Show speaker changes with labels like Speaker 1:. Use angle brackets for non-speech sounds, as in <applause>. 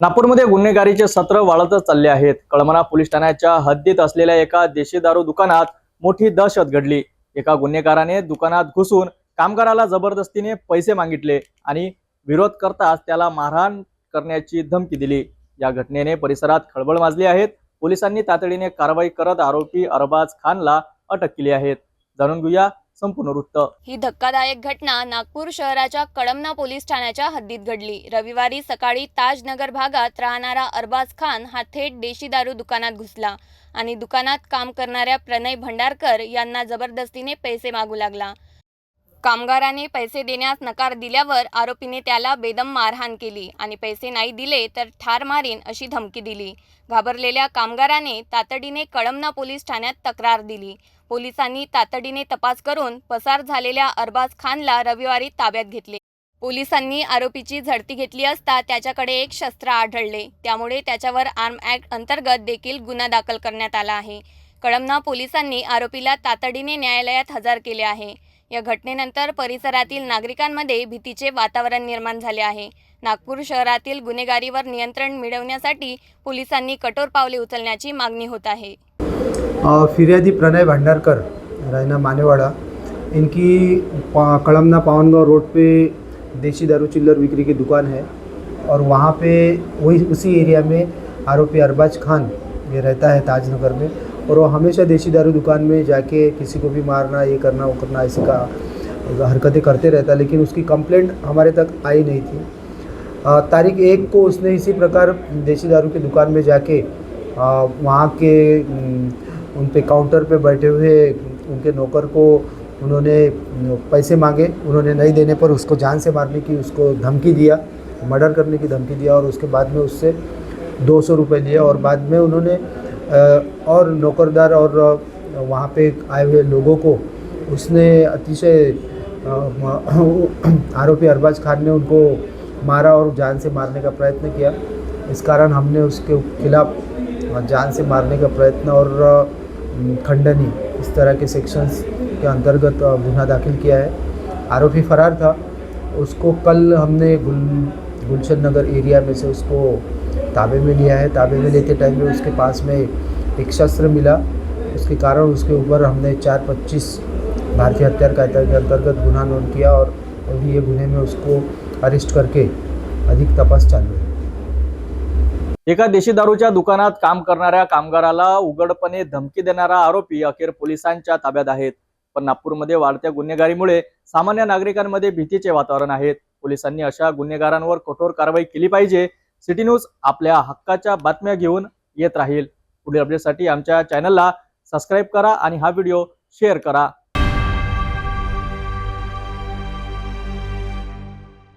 Speaker 1: नागपूरमध्ये गुन्हेगारीचे सत्र वाढतच चालले आहेत. कळमना पोलीस ठाण्याच्या हद्दीत असलेल्या एका देशी दारू दुकानात मोठी दहशत घडली. एका गुन्हेगाराने दुकानात घुसून कामगाराला जबरदस्तीने पैसे मागितले आणि विरोध करताच त्याला मारहाण करण्याची धमकी दिली. या घटनेने परिसरात खळबळ माजली आहेत पोलिसांनी तातडीने कारवाई करत आरोपी अरबाज खानला अटक केली आहे. जाणून घेऊया संपूर्ण वृत्त.
Speaker 2: ही धक्कादायक घटना नागपूर शहराच्या कळमना पोलीस ठाण्याच्या हद्दीत घडली. रविवारी सकाळी ताजनगर भागात राहणारा अरबाज खान हा थेट देशी दारू दुकानात घुसला आणि दुकानात काम करणाऱ्या प्रणय भंडारकर यांना जबरदस्तीने पैसे मागू लागला. कामगाराने पैसे देण्यास नकार दिल्यावर आरोपीने त्याला बेदम मारहाण केली आणि पैसे नाही दिले तर ठार मारीन अशी धमकी दिली. घाबरलेल्या कामगाराने तातडीने कळमना पोलीस ठाण्यात तक्रार दिली. पोलिसांनी तातडीने तपास करून पसार झालेल्या अरबाज खानला रविवारी ताब्यात घेतले. पोलिसांनी आरोपीची झडती घेतली असता त्याच्याकडे एक शस्त्र आढळले. त्यामुळे त्याच्यावर आर्म ॲक्ट अंतर्गत देखील गुन्हा दाखल करण्यात आला आहे. कळमना पोलिसांनी आरोपीला तातडीने न्यायालयात हजर केले आहे. या घटनेनंतर परिसरातील नागरिकांमध्ये भीतीचे वातावरण निर्माण झाले आहे. नागपूर शहरातील गुन्हेगारीवर नियंत्रण मिळवण्यासाठी पोलिसांनी कठोर पावले उचलण्याची मागणी होत आहे.
Speaker 3: अ, प्रणय भंडारकर रहना मानेवाड़ा इनकी कड़मना पावनगांव रोड पे देसी दारू चिल्लर बिक्री की दुकान है और वहाँ पे वही उसी एरिया में आरोपी अरबाज खान ये रहता है ताजनगर में और वो हमेशा देसी दारू दुकान में जाके किसी को भी मारना ये करना वो करना ऐसे का हरकतें करते रहता लेकिन उसकी कंप्लेंट हमारे तक आई नहीं थी। तारीख एक को उसने इसी प्रकार देसी दारू की दुकान में जाके वहाँ के उन पे काउंटर पे बैठे हुए, उनके नौकर को उन्होंने पैसे मांगे, उन्होंने नहीं देने पर उसको जान से मारने की, उसको धमकी दिया, मर्डर करने की धमकी दिया और उसके बाद में उससे दो सौ रुपये लिए और बाद में उन्होंने और नौकरदार और वहाँ पे आए हुए लोगों को, उसने अतिशय <clears throat> आरोपी अरबाज खान ने उनको मारा और जान से मारने का प्रयत्न किया। इस कारण हमने उसके खिलाफ जान से मारने का प्रयत्न और खंडनी इस तरह के सेक्शंस के अंतर्गत गुना दाखिल किया है। आरोपी फरार था। उसको कल हमने गुल, गुलशन नगर एरिया में से उसको ताबे में लिया है। ताबे में लेते टाइम में उसके पास में एक शस्त्र मिला। उसके कारण उसके ऊपर हमने चार पच्चीस भारतीय हत्यार कायदा के अंतर्गत गुना नोंद किया और अभी ये गुन्हे में उसको अरेस्ट करके अधिक तपास चालू है।
Speaker 1: एका देशी दारूच्या दुकानात काम करणाऱ्या कामगाराला उघडपणे धमकी देणारा आरोपी अखेर पोलिसांच्या ताब्यात आहेत. पण नागपूरमध्ये वाढत्या गुन्हेगारीमुळे सामान्य नागरिकांमध्ये भीतीचे वातावरण आहेत पोलिसांनी अशा गुन्हेगारांवर कठोर कारवाई केली पाहिजे. सिटी न्यूज आपल्या हक्काच्या बातम्या घेऊन येत राहील. पुढील अपडेटसाठी आमच्या चॅनलला सबस्क्राईब करा आणि हा व्हिडिओ शेअर करा.